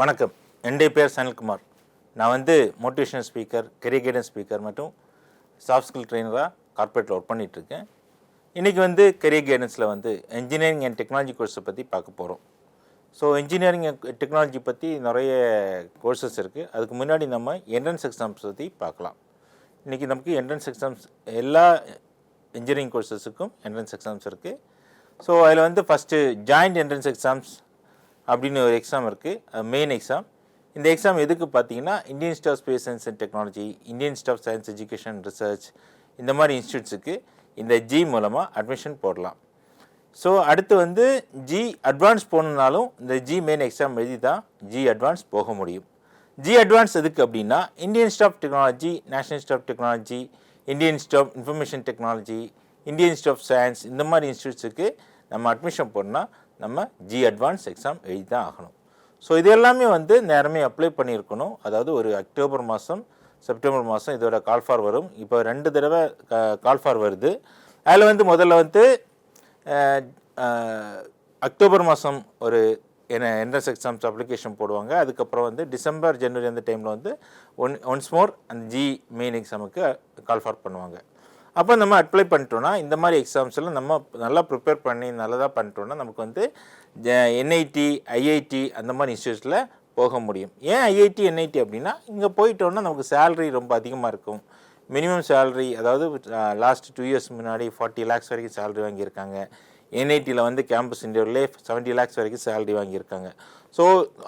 வணக்கம். என்னுடைய பேர் சனில்குமார். நான் வந்து motivational speaker career guidance speaker மற்றும் சாஃப்ட் ஸ்கில் ட்ரெயினராக கார்ப்பரேட்டில் ஒர்க் பண்ணிகிட்ருக்கேன் இன்றைக்கி வந்து கெரியர் கைடன்ஸில் வந்து இன்ஜினியரிங் அண்ட் டெக்னாலஜி கோர்ஸை பற்றி பார்க்க போகிறோம் ஸோ இன்ஜினியரிங் டெக்னாலஜி பற்றி நிறைய கோர்சஸ் இருக்குது அதுக்கு முன்னாடி நம்ம என்ட்ரன்ஸ் எக்ஸாம்ஸ் பற்றி பார்க்கலாம். இன்றைக்கி நமக்கு என்ட்ரன்ஸ் எக்ஸாம்ஸ் எல்லா இன்ஜினியரிங் கோர்சஸுக்கும் என்ட்ரன்ஸ் எக்ஸாம்ஸ் இருக்குது ஸோ அதில் வந்து ஃபஸ்ட்டு ஜாயிண்ட் என்ட்ரன்ஸ் எக்ஸாம்ஸ் அப்படின்னு ஒரு எக்ஸாம் இருக்குது மெயின் எக்ஸாம் இந்த எக்ஸாம் எதுக்கு பார்த்தீங்கன்னா Indian institute of space science and technology Indian institute of science education research இந்த மாதிரி இன்ஸ்டியூட்ஸுக்கு இந்த ஜி மூலமாக அட்மிஷன் போடலாம். ஸோ அடுத்து வந்து ஜி அட்வான்ஸ் போகணுன்னாலும் இந்த ஜி மெயின் எக்ஸாம் எழுதி தான் ஜி அட்வான்ஸ் போக முடியும். ஜி அட்வான்ஸ் எதுக்கு அப்படின்னா Indian institute of technology national institute of technology Indian institute of information technology Indian institute of science இந்த மாதிரி இன்ஸ்டியூட்ஸுக்கு நம்ம அட்மிஷன் போடணும்னா நம்ம ஜி அட்வான்ஸ் எக்ஸாம் எழுதி தான் ஆகணும். ஸோ இது எல்லாமே வந்து நேரமே அப்ளை பண்ணியிருக்கணும். அதாவது ஒரு அக்டோபர் மாதம் செப்டம்பர் மாதம் இதோட கால்ஃபார் வரும். இப்போ ரெண்டு தடவை கால்ஃபார் வருது. அதில் வந்து முதல்ல வந்து அக்டோபர் மாதம் ஒரு என்ன என்ட்ரன்ஸ் எக்ஸாம்ஸ் அப்ளிகேஷன் போடுவாங்க. அதுக்கப்புறம் வந்து டிசம்பர் ஜனவரி அந்த டைமில் வந்து ஒன் ஒன்ஸ் மோர் அந்த ஜி மெயின் எக்ஸாமுக்கு கால்ஃபார் பண்ணுவாங்க. அப்போ நம்ம அப்ளை பண்ணிட்டோன்னா இந்த மாதிரி எக்ஸாம்ஸில் நம்ம நல்லா ப்ரிப்பேர் பண்ணி நல்லதாக பண்ணிட்டோன்னா நமக்கு வந்து என்ஐடி ஐஐடி அந்த மாதிரி இன்ஸ்டியூட்ஸில் போக முடியும். ஏன் ஐஐடி என்ஐடி அப்படின்னா இங்கே போயிட்டோன்னா நமக்கு சேலரி ரொம்ப அதிகமாக இருக்கும். மினிமம் சேலரி அதாவது லாஸ்ட் டூ இயர்ஸ் முன்னாடி ஃபார்ட்டி லேக்ஸ் வரைக்கும் சேலரி வாங்கியிருக்காங்க. என்ஐடியில் வந்து கேம்பஸ் இன்டர்வியூலே செவன்ட்டி லேக்ஸ் வரைக்கும் சேலரி வாங்கியிருக்காங்க. ஸோ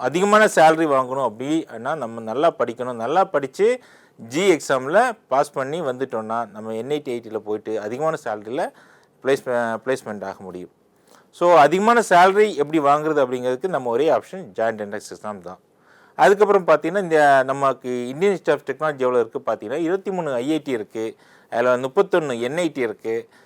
அதிகமான சேலரி வாங்கணும் அப்படின்னா நம்ம நல்லா படிக்கணும். நல்லா படித்து ஜி எக்ஸாமில் பாஸ் பண்ணி வந்துட்டோன்னா நம்ம என்ஐடி ஐடியில் போயிட்டு அதிகமான சேலரியில் ப்ளேஸ் ப்ளேஸ்மெண்ட் ஆக முடியும். ஸோ அதிகமான சேலரி எப்படி வாங்குறது அப்படிங்கிறதுக்கு நம்ம ஒரே ஆப்ஷன் ஜாயிண்ட் என்ட்ரன்ஸ் எக்ஸாம் தான். அதுக்கப்புறம் பார்த்தீங்கன்னா இந்த நமக்கு இந்தியன் இன்ஸ்டியூட் ஆஃப் டெக்னாலஜி எவ்வளோ இருக்குது பார்த்தீங்கன்னா இருபத்தி மூணு ஐஐடி இருக்குது அதில் முப்பத்தொன்று என்ஐடி இருக்குது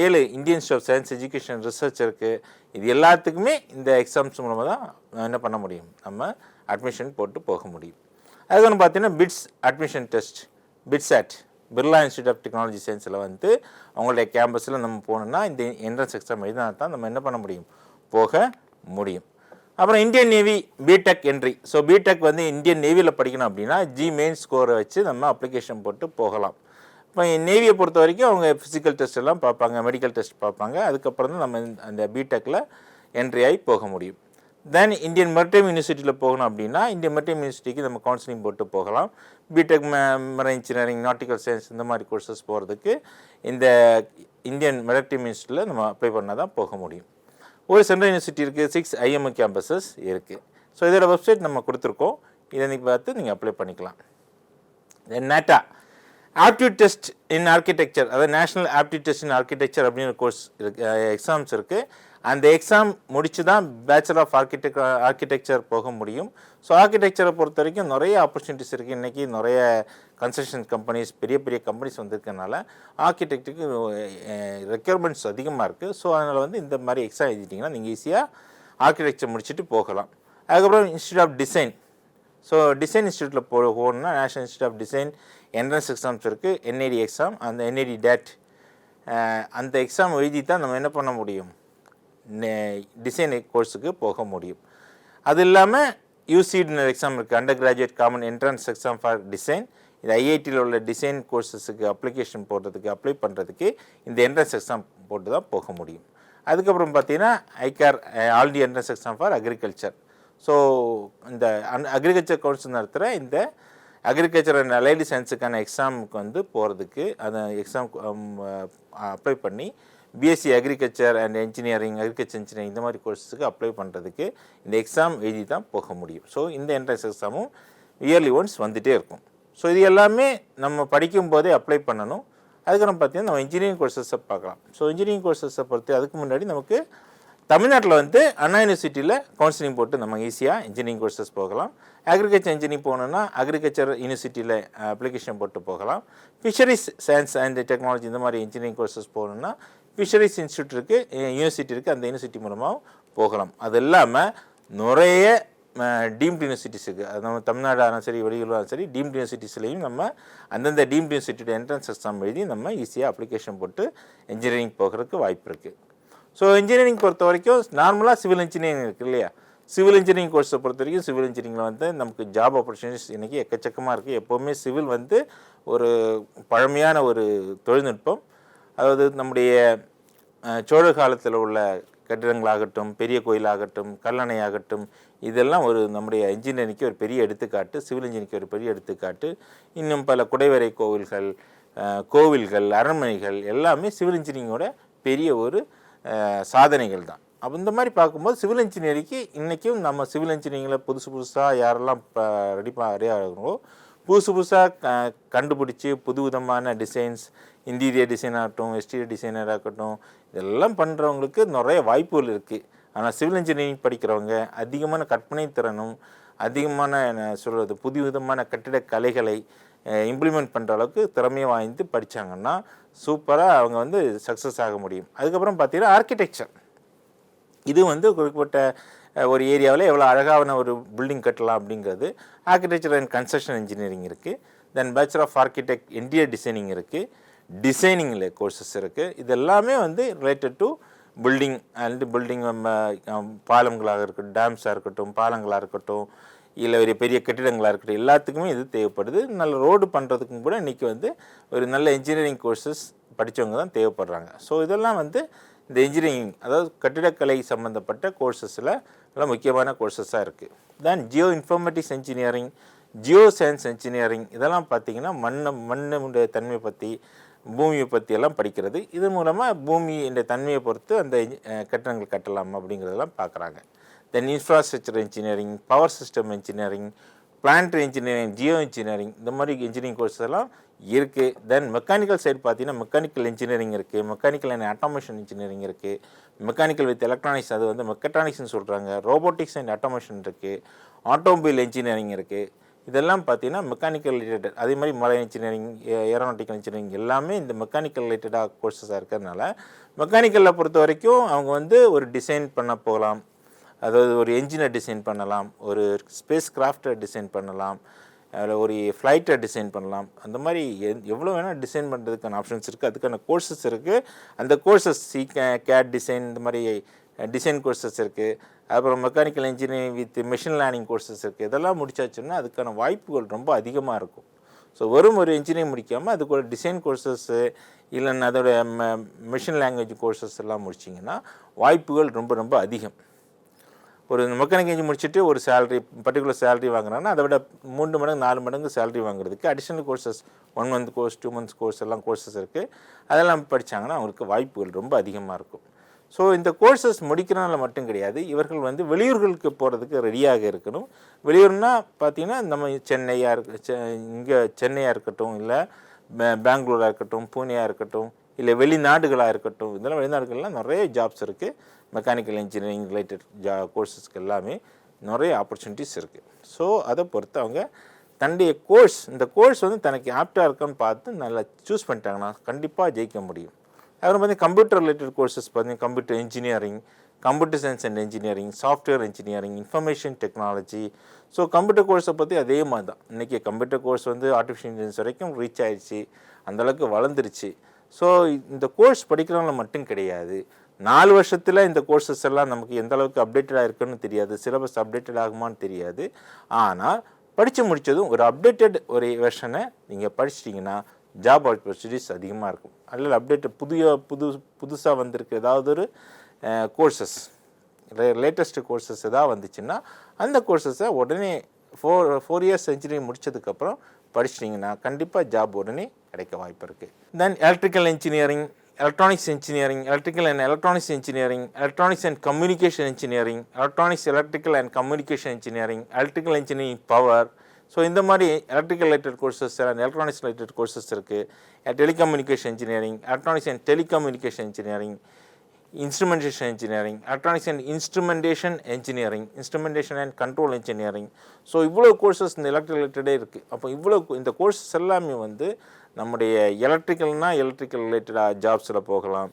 ஏழு Indian institute of science education research இருக்குது இது எல்லாத்துக்குமே இந்த எக்ஸாம்ஸ் மூலமாக தான் என்ன பண்ண முடியும்? நம்ம அட்மிஷன் போட்டு போக முடியும். அதுக்கப்புறம் பார்த்தீங்கன்னா BITS admission test BITS at Birla institute of technology சயின்ஸில் வந்து அவங்களுடைய கேம்பஸில் நம்ம போகணுன்னா இந்த என்ட்ரன்ஸ் எக்ஸாம் எழுதினா தான் நம்ம என்ன பண்ண முடியும்? போக முடியும். அப்புறம் Indian navy BTech entry so BTech வந்து இந்தியன் நேவியில் படிக்கணும் அப்படின்னா ஜி மெயின் ஸ்கோரை வச்சு நம்ம அப்ளிகேஷன் போட்டு போகலாம். இப்போ நேவியை பொறுத்த வரைக்கும் அவங்க ஃபிசிக்கல் டெஸ்ட் எல்லாம் பார்ப்பாங்க மெடிக்கல் டெஸ்ட் பார்ப்பாங்க. அதுக்கப்புறம் தான் நம்ம அந்த பிடெக்கில் என்ட்ரி ஆகி போக முடியும். தென் இந்தியன் மெரிடைம் யூனிவர்சிட்டியில் போகணும் அப்படின்னா இந்தியன் மெரிடைம் யூனிவர்சிட்டிக்கு நம்ம கவுன்சிலிங் போட்டு போகலாம். BTech marine engineering nautical science இந்த மாதிரி கோர்சஸ் போகிறதுக்கு இந்த இந்தியன் மெரிடைம் யூனிவர்சிட்டியில் நம்ம அப்ளை பண்ணால் தான் போக முடியும். ஒரு சென்ட்ரல் யூனிவர்சிட்டி இருக்குது சிக்ஸ் ஐஎம்ஐ கேம்பஸஸ் இருக்குது ஸோ இதோட வெப்சைட் நம்ம கொடுத்துருக்கோம். இதை நீங்கள் பார்த்து நீங்கள் அப்ளை பண்ணிக்கலாம். Then NATA aptitude test in architecture அதாவது national aptitude test in architecture அப்படின்னு ஒரு கோர்ஸ் இருக்கு எக்ஸாம்ஸ் இருக்குது அந்த எக்ஸாம் முடிச்சு தான் பேச்சுலர் ஆஃப் ஆர்கிடெக் ஆர்கிடெக்சர் போக முடியும். ஸோ ஆர்கிடெக்சரை பொறுத்த வரைக்கும் நிறைய ஆப்பர்ச்சுனிட்டிஸ் இருக்குது இன்றைக்கி நிறைய கன்ஸ்ட்ரக்ஷன் கம்பெனிஸ் பெரிய பெரிய கம்பெனிஸ் வந்திருக்கனால ஆர்கிடெக்ட்டுக்கு ரெக்யர்மெண்ட்ஸ் அதிகமாக இருக்குது ஸோ அதனால் வந்து இந்த மாதிரி எக்ஸாம் எழுதிட்டிங்கன்னா நீங்கள் ஈஸியாக ஆர்கிடெக்சர் முடிச்சுட்டு போகலாம். அதுக்கப்புறம் institute of design so design இன்ஸ்டியூட்டில் போ போகணுன்னா national institute of design entrance exams இருக்குது என்ஐடி எக்ஸாம் அந்த என்ஐடி டேட் அந்த எக்ஸாம் எழுதி தான் நம்ம என்ன பண்ண முடியும்? டிசைன் கோர்ஸுக்கு போக முடியும். அது இல்லாமல் யூசிட்னு எக்ஸாம் இருக்குது undergraduate common entrance exam for design இது ஐஐடியில் உள்ள டிசைன் கோர்சஸுக்கு அப்ளிகேஷன் போடுறதுக்கு அப்ளை பண்ணுறதுக்கு இந்த என்ட்ரன்ஸ் எக்ஸாம் போட்டு தான் போக முடியும். அதுக்கப்புறம் பார்த்தீங்கன்னா ICAR all the entrance exam for agriculture so இந்த அக்ரிகல்ச்சர் கோர்ஸ் நடத்துகிற இந்த அக்ரிகல்ச்சர் அண்ட் அலைடு சயின்ஸுக்கான எக்ஸாமுக்கு வந்து போகிறதுக்கு அந்த எக்ஸாம் அப்ளை பண்ணி BSc agriculture and engineering agriculture engineering இந்த மாதிரி கோர்ஸஸுக்கு அப்ளை பண்ணுறதுக்கு இந்த எக்ஸாம் எழுதி தான் போக முடியும். ஸோ இந்த என்ட்ரன்ஸ் எக்ஸாமும் இயர்லி ஒன்ஸ் வந்துகிட்டே இருக்கும். ஸோ இது எல்லாமே நம்ம படிக்கும் போதே அப்ளை பண்ணணும். அதுக்கப்புறம் பார்த்தீங்கன்னா நம்ம இன்ஜினியரிங் கோர்சஸை பார்க்கலாம். ஸோ இன்ஜினியரிங் கோர்சஸை பொறுத்து அதுக்கு முன்னாடி நமக்கு தமிழ்நாட்டில் வந்து அண்ணா யூனிவர்சிட்டியில் கவுன்சிலிங் போட்டு நம்ம ஈஸியாக இன்ஜினியரிங் கோர்சஸ் போகலாம். அக்ரிகல்ச்சர் இன்ஜினியரிங் போகணுன்னா அக்ரிகல்ச்சர் யூனிவர்சிட்டியில் அப்ளிகேஷன் போட்டு போகலாம். ஃபிஷரிஸ் சயின்ஸ் அண்ட் டெக்னாலஜி இந்த மாதிரி இன்ஜினியரிங் கோர்சஸ் போகணுன்னா ஃபிஷரிஸ் இன்ஸ்டியூட் இருக்குது யூனிவர்சிட்டி இருக்குது அந்த யூனிவர்சிட்டி மூலமாகவும் போகலாம். அது இல்லாமல் நிறைய டீம்டு யூனிவர்சிட்டிஸ் இருக்குது அது நம்ம தமிழ்நாடாலும் சரி வெளியூர்லாம் சரி டீம்டு யூனிவர்சிட்டிஸ்லையும் நம்ம அந்தந்த டீம்டு யூனிவர்சிட்டியோட என்ட்ரன்ஸ் எக்ஸாம் எழுதி நம்ம ஈஸியாக அப்ளிகேஷன் போட்டு இன்ஜினியரிங் போகிறதுக்கு வாய்ப்பு இருக்குது ஸோ இன்ஜினியரிங் பொறுத்த வரைக்கும் நார்மலாக சிவில் இன்ஜினியரிங் இருக்குது இல்லையா? சிவில் இன்ஜினியரிங் கோர்ஸை பொறுத்த வரைக்கும் சிவில் இன்ஜினியரிங்கில் வந்து நமக்கு ஜாப் ஆப்பர்ச்சுனிட்டிஸ் இன்றைக்கி எக்கச்சக்கமாக இருக்குது எப்போவுமே சிவில் வந்து ஒரு பழமையான ஒரு தொழில்நுட்பம். அதாவது நம்முடைய சோழ சோழர் காலத்தில் உள்ள கட்டிடங்களாகட்டும் பெரிய கோயிலாகட்டும் கல்லணை ஆகட்டும் இதெல்லாம் ஒரு நம்முடைய இன்ஜினியரிங்க்கு ஒரு பெரிய எடுத்துக்காட்டு சிவில் இன்ஜினியரிங்க்கு ஒரு பெரிய எடுத்துக்காட்டு. இன்னும் பல குடைவரை கோவில்கள் கோவில்கள் அரண்மனைகள் எல்லாமே சிவில் இன்ஜினியரிங்கோட பெரிய ஒரு சாதனைகள் தான். அப்போ இந்த மாதிரி பார்க்கும்போது சிவில் இன்ஜினியரிங்க்கு இன்றைக்கும் நம்ம சிவில் இன்ஜினியரிங்கில் புதுசு புதுசாக யாரெல்லாம் இப்போ ரெடி ரெடி ஆகுறோ புதுசு புதுசாக க கண்டுபிடிச்சி புது விதமான டிசைன்ஸ் இன்டீரியர் டிசைன் ஆகட்டும் எக்ஸ்டீரியர் டிசைனர் ஆகட்டும் இதெல்லாம் பண்ணுறவங்களுக்கு நிறைய வாய்ப்புகள் இருக்குது ஆனால் சிவில் இன்ஜினியரிங் படிக்கிறவங்க அதிகமான கற்பனை திறனும் அதிகமான என்ன சொல்கிறது புது விதமான கலைகளை இம்ப்ளிமெண்ட் பண்ணுற அளவுக்கு திறமையை வாய்ந்து படித்தாங்கன்னா சூப்பராக அவங்க வந்து சக்ஸஸ் ஆக முடியும். அதுக்கப்புறம் பார்த்தீங்கன்னா ஆர்கிடெக்சர் இது வந்து குறிப்பிட்ட ஒரு ஏரியாவில் எவ்வளோ அழகான ஒரு பில்டிங் கட்டலாம் அப்படிங்கிறது ஆர்கிடெக்சர் அண்ட் கன்ஸ்ட்ரக்ஷன் இன்ஜினியரிங் இருக்குது then bachelor of architect interior designing இருக்குது டிசைனிங்கில் கோர்சஸ் இருக்குது இது எல்லாமே வந்து related to building and building பாலங்களாக இருக்கட்டும் டேம்ஸாக இருக்கட்டும் பாலங்களாக இருக்கட்டும் இல்லை ஒரு பெரிய கட்டிடங்களாக இருக்கட்டும் எல்லாத்துக்குமே இது தேவைப்படுது. நல்ல ரோடு பண்ணுறதுக்கும் கூட இன்றைக்கி வந்து ஒரு நல்ல இன்ஜினியரிங் கோர்சஸ் படித்தவங்க தான் தேவைப்படுறாங்க. ஸோ இதெல்லாம் வந்து இந்த இன்ஜினியரிங் அதாவது கட்டிடக்கலை சம்மந்தப்பட்ட கோர்சஸில் நல்லா முக்கியமான கோர்சஸாக இருக்குது then geo informatics engineering geo science engineering இதெல்லாம் பார்த்தீங்கன்னா மண்ணை மண்ணுடைய தன்மை பற்றி பூமியை பற்றியெல்லாம் படிக்கிறது. இது மூலமாக பூமி என்ற தன்மையை பொறுத்து அந்த கட்டணங்கள் கட்டலாம் அப்படிங்கிறதெல்லாம் பார்க்குறாங்க then infrastructure engineering power system engineering plant engineering geo engineering இந்த மாதிரி இன்ஜினியரிங் கோர்ஸ் எல்லாம் இருக்குது தென் மெக்கானிக்கல் சைடு பார்த்தீங்கன்னா மெக்கானிக்கல் இன்ஜினியரிங் இருக்குது மெக்கானிக்கல் அண்ட் ஆட்டோமேஷன் இன்ஜினியரிங் இருக்குது மெக்கானிக்கல் வித் எலக்ட்ரானிக்ஸ் அது வந்து மெக்கட்ரானிக்ஸ்னு சொல்கிறாங்க ரோபோட்டிக்ஸ் அண்ட் ஆட்டோமேஷன் இருக்குது ஆட்டோமொபைல் இன்ஜினியரிங் இருக்குது இதெல்லாம் பார்த்தீங்கன்னா மெக்கானிக்கல் ரிலேட்டட் அதே மாதிரி மலை இன்ஜினியரிங் ஏரோனாட்டிக்கல் இன்ஜினியரிங் எல்லாமே இந்த மெக்கானிக்கல் ரிலேட்டடாக கோர்சஸாக இருக்கிறதுனால மெக்கானிக்கலில் பொறுத்த வரைக்கும் அவங்க வந்து ஒரு டிசைன் பண்ண போகலாம். அதாவது ஒரு என்ஜினை டிசைன் பண்ணலாம் ஒரு ஸ்பேஸ் கிராஃப்டை டிசைன் பண்ணலாம் அதில் ஒரு ஃப்ளைட்டை டிசைன் பண்ணலாம். அந்த மாதிரி எவ்வளோ வேணால் டிசைன் பண்ணுறதுக்கான ஆப்ஷன்ஸ் இருக்குது அதுக்கான கோர்சஸ் இருக்குது அந்த கோர்சஸ் சி கேட் டிசைன் இந்த மாதிரி டிசைன் கோர்சஸ் இருக்குது அப்புறம் mechanical engineering with machine learning courses இருக்குது இதெல்லாம் முடிச்சாச்சுன்னா அதுக்கான வாய்ப்புகள் ரொம்ப அதிகமாக இருக்கும். ஸோ வெறும் ஒரு இன்ஜினியரிங் முடிக்காமல் அதுக்கு ஒரு டிசைன் கோர்சஸ்ஸு இல்லைன்னா அதோட மிஷின் லாங்குவேஜ் கோர்சஸ் எல்லாம் முடிச்சிங்கன்னா வாய்ப்புகள் ரொம்ப ரொம்ப அதிகம். ஒரு மெக்கானிக் இன்ஜின் முடிச்சுட்டு ஒரு சேலரி பர்டிகுலர் சேலரி வாங்குறாங்கன்னா அதை விட மூன்று மடங்கு நாலு மடங்கு சேலரி வாங்குறதுக்கு additional courses one month course two months course எல்லாம் கோர்சஸ் இருக்குது அதெல்லாம் படிச்சாங்கன்னா அவங்களுக்கு வாய்ப்புகள் ரொம்ப அதிகமாக இருக்கும். ஸோ இந்த கோர்சஸ் முடிக்கிறனால மட்டும் கிடையாது. இவர்கள் வந்து வெளியூர்களுக்கு போகிறதுக்கு ரெடியாக இருக்கணும். வெளியூர்னா பார்த்தீங்கன்னா நம்ம சென்னையாக இருக்க இங்கே சென்னையாக இருக்கட்டும் இல்லை பெங்களூராக இருக்கட்டும் பூனேயாக இருக்கட்டும் இல்லை வெளிநாடுகளாக இருக்கட்டும் இதெல்லாம் வெளிநாடுகள்லாம் நிறைய ஜாப்ஸ் இருக்குது மெக்கானிக்கல் இன்ஜினியரிங் ரிலேட்டட் ஜா கோர்சஸ்க்கு எல்லாமே நிறைய ஆப்பர்ச்சுனிட்டிஸ் இருக்குது ஸோ அதை பொறுத்து அவங்க தன்னுடைய கோர்ஸ் இந்த கோர்ஸ் வந்து தனக்கு ஆப்டாக இருக்கான்னு பார்த்து நல்லா சூஸ் பண்ணிட்டாங்கன்னா கண்டிப்பாக ஜெயிக்க முடியும். அப்புறம் பார்த்தீங்கன்னா கம்ப்யூட்டர் ரிலேட்டட் கோர்சஸ் பார்த்தீங்கன்னா computer engineering computer science and engineering software engineering information technology so computer கோர்ஸை பற்றி அதே மாதிரி தான் இன்றைக்கி கம்ப்யூட்டர் கோர்ஸ் வந்து ஆர்டிஃபிஷியல் இன்டெலிஜென்ஸ் வரைக்கும் ரீச் ஆயிடுச்சு. அந்தளவுக்கு வளர்ந்துருச்சு. ஸோ இந்த கோர்ஸ் படிக்கிறவங்கள மட்டும் கிடையாது. நாலு வருஷத்தில் இந்த கோர்சஸ் எல்லாம் நமக்கு எந்த அளவுக்கு அப்டேட்டடாக இருக்குன்னு தெரியாது. சிலபஸ் அப்டேட்டட் ஆகுமான்னு தெரியாது. ஆனால் படித்து முடித்ததும் ஒரு அப்டேட்டட் ஒரு வெர்ஷனை நீங்கள் படிச்சிட்டிங்கன்னா ஜாப் ஆப்பர்ச்சுனிட்டிஸ் அதிகமாக இருக்கும். அதில் அப்டேட் புதிய புது புதுசாக வந்திருக்கு ஏதாவது ஒரு கோர்சஸ் லேட்டஸ்ட் கோர்சஸ் எதாவது வந்துச்சுன்னா அந்த கோர்சஸை உடனே ஃபோர் ஃபோர் இயர்ஸ் இன்ஜினியரிங் முடிச்சதுக்கப்புறம் படிச்சிட்டிங்கன்னா கண்டிப்பாக ஜாப் உடனே கிடைக்க வாய்ப்பு இருக்குது then electrical engineering electronics engineering electrical and electronics engineering electronics and communication engineering electronics electrical and communication engineering electrical engineering power so இந்த மாதிரி electrical related courses and electronics related courses இருக்குது telecommunication engineering electronics and telecommunication engineering instrumentation engineering electronics and instrumentation engineering instrumentation and control engineering so இவ்வளோ courses இந்த electric ரிலேட்டடே இருக்குது அப்போ இவ்வளோ இந்த கோர்சஸ் எல்லாமே வந்து நம்முடைய எலக்ட்ரிக்கல்னால் எலக்ட்ரிக்கல் ரிலேட்டடாக ஜாப்ஸில் போகலாம்.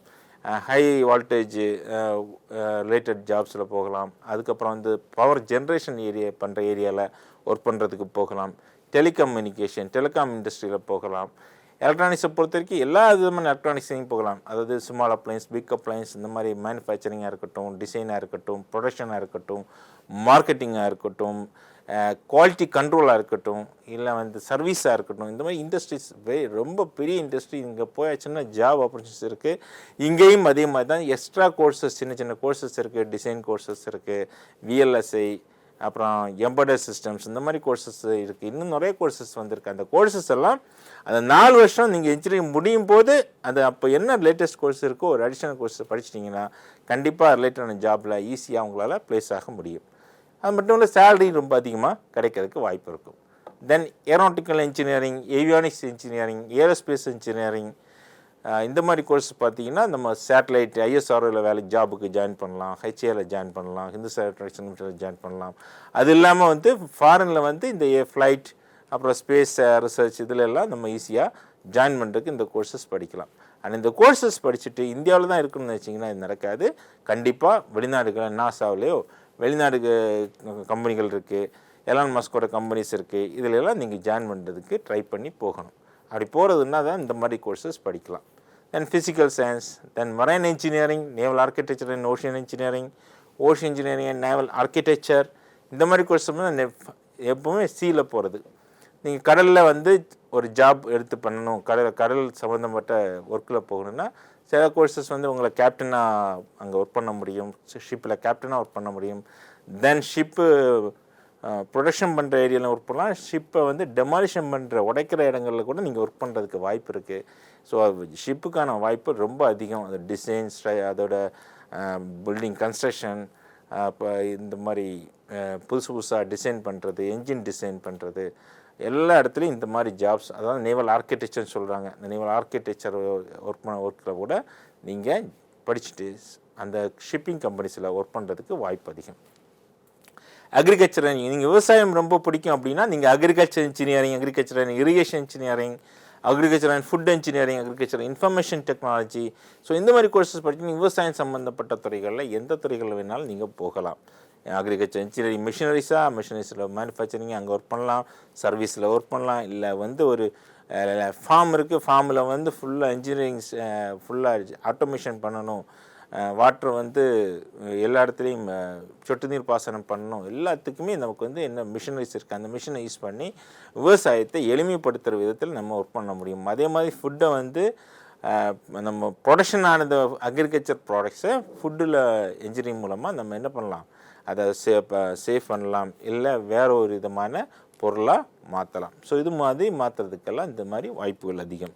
ஹை வால்டேஜ் ரிலேட்டட் ஜாப்ஸில் போகலாம். அதுக்கப்புறம் வந்து பவர் ஜென்ரேஷன் ஏரியா பண்ணுற ஏரியாவில் ஒர்க் பண்ணுறதுக்கு போகலாம். டெலிகம்யூனிகேஷன் டெலிகாம் இண்டஸ்ட்ரியில் போகலாம். எலக்ட்ரானிக்ஸை பொறுத்த வரைக்கும் எல்லா விதமான எலக்ட்ரானிக்ஸையும் போகலாம். அதாவது ஸ்மால் அப்ளைன்ஸ் பிக் அப்ளைன்ஸ் இந்த மாதிரி மேனுஃபேக்சரிங்காக இருக்கட்டும் டிசைனாக இருக்கட்டும் ப்ரொடக்ஷனாக இருக்கட்டும் மார்க்கெட்டிங்காக இருக்கட்டும் குவாலிட்டி கண்ட்ரோலாக இருக்கட்டும் இல்லை வந்து சர்வீஸாக இருக்கட்டும். இந்த மாதிரி இண்டஸ்ட்ரீஸ் ரொம்ப பெரிய இண்டஸ்ட்ரி இங்கே போயாச்சுன்னா ஜாப் ஆப்பர்ச்சுனிட்டிஸ் இருக்குது இங்கேயும் அதே மாதிரி தான் எக்ஸ்ட்ரா கோர்சஸ் சின்ன சின்ன கோர்சஸ் இருக்குது டிசைன் கோர்சஸ் இருக்குது விஎல்எஸ்ஐ அப்புறம் எம்பர்டர் சிஸ்டம்ஸ் இந்த மாதிரி கோர்சஸ் இருக்குது இன்னும் நிறைய கோர்சஸ் வந்திருக்கு. அந்த கோர்சஸ் எல்லாம் அந்த நாலு வருஷம் நீங்கள் இன்ஜினியரிங் முடியும் போது அந்த அப்போ என்ன லேட்டஸ்ட் கோர்ஸ் இருக்கோ ஒரு அடிஷனல் கோர்ஸ் படிச்சிட்டிங்கன்னா கண்டிப்பாக ரிலேட்டடான ஜாபில் ஈஸியாக உங்களால் ப்ளேஸ் ஆக முடியும். அது மட்டும் இல்லை சேலரி ரொம்ப அதிகமாக கிடைக்கிறதுக்கு வாய்ப்பு இருக்கும். Then aeronautical engineering avionics engineering aerospace engineering இந்த மாதிரி கோர்ஸ் பார்த்தீங்கன்னா நம்ம சேட்டலைட் ஐஎஸ்ஆர்ஓவில் வேலைக்கு ஜாபுக்கு ஜாயின் பண்ணலாம் ஹெச்ஏல ஜாயின் பண்ணலாம் ஹிந்து சேட்டலைட் ஜாயின் பண்ணலாம். அது இல்லாமல் வந்து ஃபாரினில் வந்து இந்த ஃப்ளைட் அப்புறம் ஸ்பேஸ் ரிசர்ச் இதில் எல்லாம் நம்ம ஈஸியாக ஜாயின் பண்ணுறதுக்கு இந்த கோர்சஸ் படிக்கலாம். அண்ட் இந்த கோர்சஸ் படிச்சுட்டு இந்தியாவில் தான் இருக்கணும்னு வச்சிங்கன்னா இது நடக்காது. கண்டிப்பாக வெளிநாடுகள் நாசாவிலேயோ வெளிநாடு கம்பெனிகள் இருக்குது எலான் மஸ்கோட கம்பெனிஸ் இருக்குது இதிலெல்லாம் நீங்கள் ஜாயின் பண்ணுறதுக்கு ட்ரை பண்ணி போகணும். அப்படி போகிறதுனா தான் இந்த மாதிரி கோர்சஸ் படிக்கலாம். Then physical science then marine engineering naval architecture and ocean engineering ocean engineering and naval architecture இந்த மாதிரி கோர்ஸ் வந்து எப்போவுமே சீல போகிறது நீங்கள் கடலில் வந்து ஒரு ஜாப் எடுத்து பண்ணணும். கடல் கடல் சம்மந்தப்பட்ட ஒர்க்கில் போகணுன்னா சில கோர்சஸ் வந்து உங்களை கேப்டனாக அங்கே ஒர்க் பண்ண முடியும். ஷிப்பில் கேப்டனாக ஒர்க் பண்ண முடியும். தென் ஷிப்பு ப்ரொடக்ஷன் பண்ணுற ஏரியாவில் ஒர்க் பண்ணலாம். ஷிப்பை வந்து டெமாலிஷன் பண்ணுற உடைக்கிற இடங்களில் கூட நீங்கள் ஒர்க் பண்ணுறதுக்கு வாய்ப்பு இருக்குது ஸோ ஷிப்புக்கான வாய்ப்பு ரொம்ப அதிகம். அது டிசைன்ஸ் அதோட பில்டிங் கன்ஸ்ட்ரக்ஷன் இப்போ இந்த மாதிரி புதுசு புதுசாக டிசைன் பண்ணுறது என்ஜின் டிசைன் பண்ணுறது எல்லா இடத்துலையும் இந்த மாதிரி ஜாப்ஸ் அதாவது நேவல் ஆர்கிடெக்சர்னு சொல்கிறாங்க இந்த நேவல் ஆர்கிடெக்சர் ஒர்க் பண்ண ஒர்க்கில் கூட நீங்கள் படிச்சுட்டு அந்த ஷிப்பிங் கம்பெனிஸில் ஒர்க் பண்ணுறதுக்கு வாய்ப்பு அதிகம். அக்ரிகல்ச்சர் நீங்கள் விவசாயம் ரொம்ப பிடிக்கும் அப்படின்னா நீங்கள் agriculture engineering agriculture and irrigation engineering agriculture and food engineering agriculture information technology so இந்த மாதிரி கோர்சஸ் படிச்சு நீங்கள் விவசாயம் சம்மந்தப்பட்ட துறைகளில் எந்த துறைகளில் வேணாலும் நீங்கள் போகலாம். அக்ரிகல்ச்சர் இன்ஜினியரிங் மிஷினரிஸாக மிஷினரிஸில் மேனுஃபேக்சரிங் அங்கே ஒர்க் பண்ணலாம். சர்வீஸில் ஒர்க் பண்ணலாம். இல்லை வந்து ஒரு ஃபார்ம் இருக்குது ஃபார்மில் வந்து ஃபுல்லாக இன்ஜினியரிங் ஃபுல்லாக ஆட்டோமேஷன் பண்ணணும். வாட்டர் வந்து எல்லா இடத்துலையும் சொட்டு நீர் பாசனம் பண்ணணும். எல்லாத்துக்குமே நமக்கு வந்து என்ன மிஷினரிஸ் இருக்குது அந்த மிஷினை யூஸ் பண்ணி விவசாயத்தை எளிமைப்படுத்துகிற விதத்தில் நம்ம ஒர்க் பண்ண முடியும். அதே மாதிரி ஃபுட்டை வந்து நம்ம ப்ரொடக்ஷன் ஆனது அக்ரிகல்ச்சர் ப்ராடக்ட்ஸை ஃபுட்டில் இன்ஜினியரிங் மூலமாக நம்ம என்ன பண்ணலாம்? அதை சே சேஃப் பண்ணலாம். இல்லை வேற ஒரு விதமான பொருளாக மாற்றலாம் ஸோ இது மாதிரி மாற்றுறதுக்கெல்லாம் இந்த மாதிரி வாய்ப்புகள் அதிகம்.